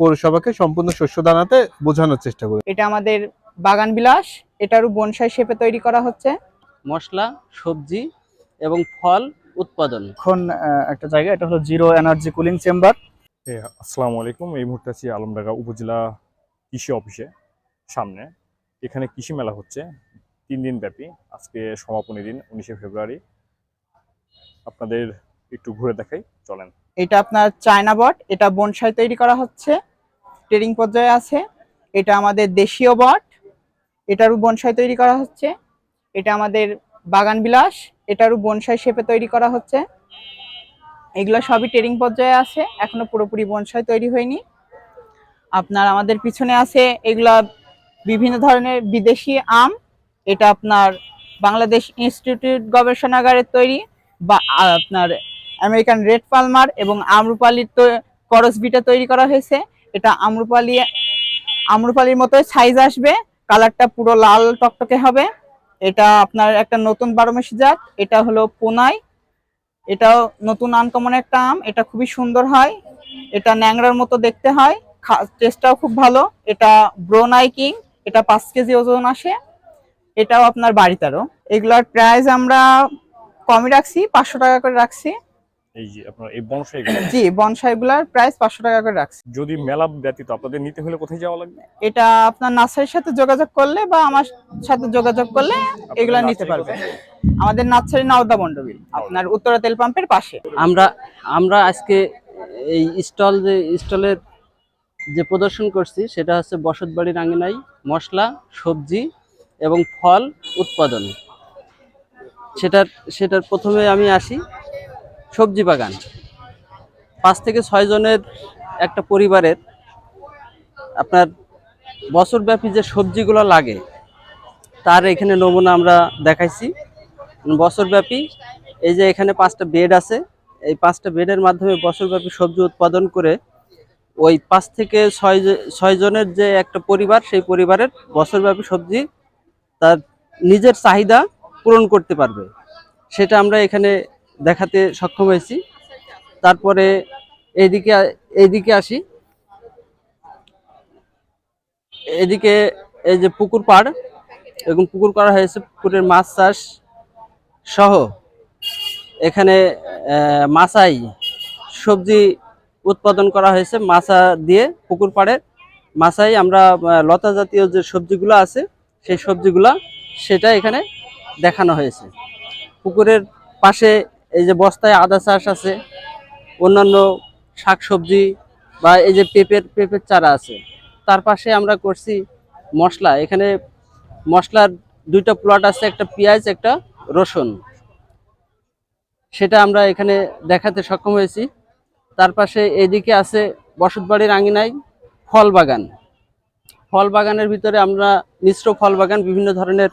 পৌরসভাকে সম্পূর্ণ শস্য দানাতে বোঝানোর চেষ্টা করি। এটা আমাদের বাগান বিলাস এটারও বনসাই শেপে তৈরি করা হচ্ছে। মশলা সবজি এবং ফল উৎপাদন। এখন একটা জায়গা এটা হলো জিরো এনার্জি কুলিং চেম্বার। আসসালামু আলাইকুম এই মুহূর্তে আছি আলমডাঙ্গা উপজেলা কৃষি অফিসে সামনে। এখানে কৃষি মেলা হচ্ছে তিন দিন ব্যাপী। আজকে সমাপনী দিন উনিশে ফেব্রুয়ারি। আপনাদের একটু ঘুরে দেখাই চলেন। এটা আপনার চায়না বট, এটা বনসাই তৈরি করা হচ্ছে, ট্রেডিং পর্যায়ে আছে। এটা আমাদের দেশীয় বট, এটারও বনসাই তৈরি করা হচ্ছে। এটা আমাদের বাগান বিলাস, এটারও বনসাই শেপে তৈরি করা হচ্ছে। এগুলো সবই ট্রেডিং পর্যায়ে আছে, এখনও পুরোপুরি বনসাই তৈরি হয়নি। আপনার আমাদের পিছনে আছে এগুলা বিভিন্ন ধরনের বিদেশি আম, এটা আপনার বাংলাদেশ ইনস্টিটিউট গবেষণাগারের তৈরি বা আপনার আমেরিকান রেড পালমার এবং আমরুপালির করস বিটা তৈরি করা হয়েছে। এটা আমরুপালি, আমরুপালির মতো সাইজ আসবে। কালারটা পুরো লাল টকটকে হবে। এটা আপনার একটা নতুন বারোমাসি জাত। এটা হলো পোনাই। এটাও নতুন আনকমন একটা আম। এটা খুবই সুন্দর হয়। এটা ন্যাংরার মতো দেখতে হয়। টেস্টটাও খুব ভালো। এটা ব্রোনাই কিং। এটা পাঁচ কেজি ওজন আসে। এটাও আপনার বাড়িতারও এগুলোর প্রাইস আমরা কমই রাখছি। পাঁচশো টাকা করে রাখছি। এই যে আপনার এই জি প্রাইস পাঁচশো টাকা করে রাখছি। যদি মেলা ব্যতীত আপনাদের নিতে হলে কোথায় যাওয়া লাগবে? এটা আপনার নার্সারির সাথে যোগাযোগ করলে বা আমার সাথে যোগাযোগ করলে এগুলা নিতে পারবে আমাদের নার্সারি নাওদা মন্ডবিল আপনার উত্তরা তেল পাম্পের পাশে। আমরা আমরা আজকে এই স্টল যে স্টলের যে প্রদর্শন করছি সেটা হচ্ছে বসতবাড়ির আঙিনায় মশলা সবজি এবং ফল উৎপাদন। সেটার সেটার প্রথমে আমি আসি। সবজি বাগান। পাঁচ থেকে ছয় জনের একটা পরিবারের আপনার বছরব্যাপী যে সবজিগুলো লাগে, তার এখানে নমুনা আমরা দেখাইছি। বছরব্যাপী এই যে এখানে পাঁচটা বেড আছে, এই পাঁচটা বেডের মাধ্যমে বছরব্যাপী সবজি উৎপাদন করে ওই পাঁচ থেকে ছয় ছয় জনের যে একটা পরিবার, সেই পরিবারের বছরব্যাপী সবজি তার নিজের চাহিদা পূরণ করতে পারবে। সেটা আমরা এখানে দেখাতে সক্ষম হয়েছি। তারপরে এইদিকে এইদিকে আসি। এদিকে এই যে পুকুর পাড়, এবং পুকুর করা হয়েছে পুকুরের মাছ চাষ সহ। এখানে মাছাই সবজি উৎপাদন করা হয়েছে মাছা দিয়ে পুকুর পাড়ে। মাছাই আমরা লতা জাতীয় যে সবজিগুলো আছে, সেই সবজিগুলা সেটা এখানে দেখানো হয়েছে। পুকুরের পাশে এই যে বস্তায় আদা চাষ আছে, অন্যান্য শাকসবজি বা এই যে পেঁপের পেঁপের চারা আছে, তার পাশে আমরা করছি মশলা। এখানে মশলার দুইটা প্লট আছে, একটা পেঁয়াজ, একটা রসুন। সেটা আমরা এখানে দেখাতে সক্ষম হয়েছি। তার পাশে এদিকে আছে বসতবাড়ির আঙিনায় ফল বাগান। ফল বাগানের ভিতরে আমরা মিশ্র ফল বাগান, বিভিন্ন ধরনের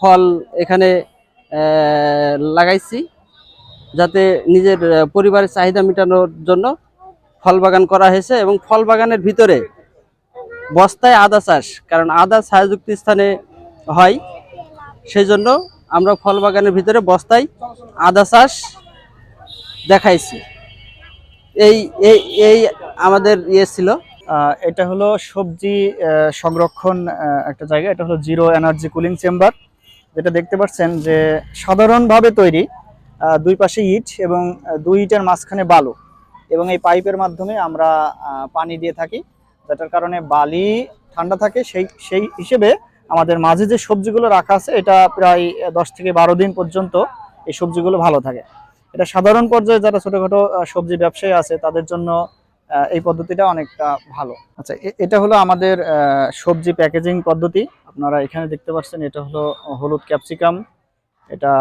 ফল এখানে লাগাইছি। যাতে নিজের পরিবারের চাহিদা মেটানোর জন্য ফল বাগান করা হয়েছে এবং ফল বাগানের ভিতরে বস্তায় আদা চাষ, কারণ আদা ছায়াযুক্ত স্থানে হয়। সেই জন্য আমরা ফল বাগানের ভিতরে বস্তায় আদা চাষ দেখাইছি। এই এই এই আমাদের ইয়ে ছিল। এটা হলো সবজি সংরক্ষণ একটা জায়গা। এটা হলো জিরো এনার্জি কুলিং চেম্বার। যেটা দেখতে পাচ্ছেন যে সাধারণভাবে তৈরি। দুই পাশে ইট এবং দুই ইটের মাঝখানে বালু। এবং এই পাইপের মাধ্যমে আমরা পানি দিয়ে থাকি। যেটার কারণে বালি ঠান্ডা থাকে, সেই সেই হিসেবে আমাদের মাঝে যে সবজিগুলো রাখা আছে, এটা প্রায় দশ থেকে বারো দিন পর্যন্ত এই সবজিগুলো ভালো থাকে। এটা সাধারণ পর্যায়ে যারা ছোটোখাটো সবজি ব্যবসায়ী আছে, তাদের জন্য এই পদ্ধতিটা অনেকটা ভালো। আচ্ছা এটা হলো আমাদের সবজি প্যাকেজিং পদ্ধতি। আপনারা এখানে দেখতে পাচ্ছেন, এটা হলো হলুদ ক্যাপসিকাম এটা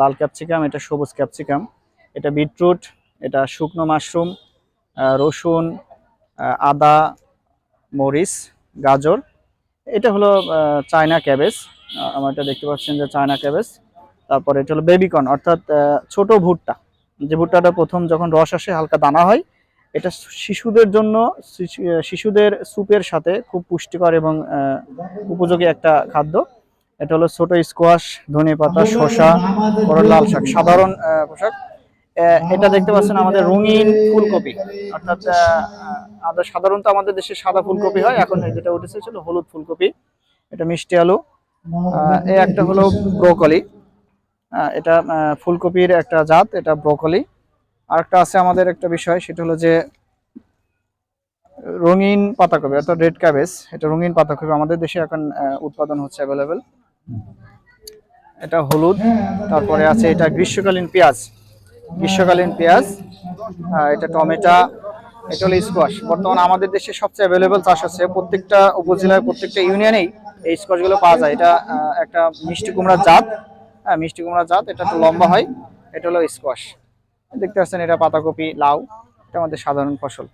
লাল ক্যাপসিকাম, এটা সবুজ ক্যাপসিকাম, এটা বিটরুট, এটা শুকনো মাশরুম রসুন আদা, মরিচ, গাজর। এটা হলো চায়না ক্যাবেজ। আমার এটা দেখতে পাচ্ছেন যে চায়না ক্যাবেজ। তারপর এটা হলো বেবিকর্ন, অর্থাৎ ছোট ভুট্টা। যে ভুট্টাটা প্রথম যখন রস আসে, হালকা দানা হয়, এটা শিশুদের জন্য শিশুদের স্যুপের সাথে খুব পুষ্টিকর এবং উপযোগী একটা খাদ্য। এটা হলো ছোট স্কোয়াশ ধনে পাতা শসা বড় লাল শাক সাধারণ পোশাক। এটা দেখতে পাচ্ছেন আমাদের রঙিন ফুলকপি। অর্থাৎ সাধারণত আমাদের দেশে সাদা ফুলকপি হয়। এখন যেটা উঠেছে ছিল হলুদ ফুলকপি। এটা মিষ্টি আলু। এই একটা হলো ব্রোকলি। এটা ফুলকপির একটা জাত এটা ব্রোকলি। আরেকটা আছে আমাদের একটা বিষয় সেটা হলো যে রঙিন পাতাকপি অর্থাৎ রেড ক্যাবেজ। এটা রঙিন পাতাকপি আমাদের দেশে এখন উৎপাদন হচ্ছে অ্যাভেলেবেল এটা হলুদ, তারপরে আছে এটা গ্রীষ্মকালীন পেঁয়াজ। গ্রীষ্মকালীন পেঁয়াজ এটা টমেটো, এটা হলো স্কোয়াশ। বর্তমানে আমাদের দেশে সবচেয়ে অ্যাভেলেবেল চাষ হচ্ছে প্রত্যেকটা উপজেলায়, প্রত্যেকটা ইউনিয়নেই এই স্কোয়াশগুলো পাওয়া যায়। এটা একটা মিষ্টি কুমড়ার জাত। হ্যাঁ মিষ্টি কুমড়ার জাত, এটা একটু লম্বা হয়। এটা হলো স্কোয়াশ। দেখতে পাচ্ছেন এটা পাতাকপি, লাউ। এটা আমাদের সাধারণ ফসল।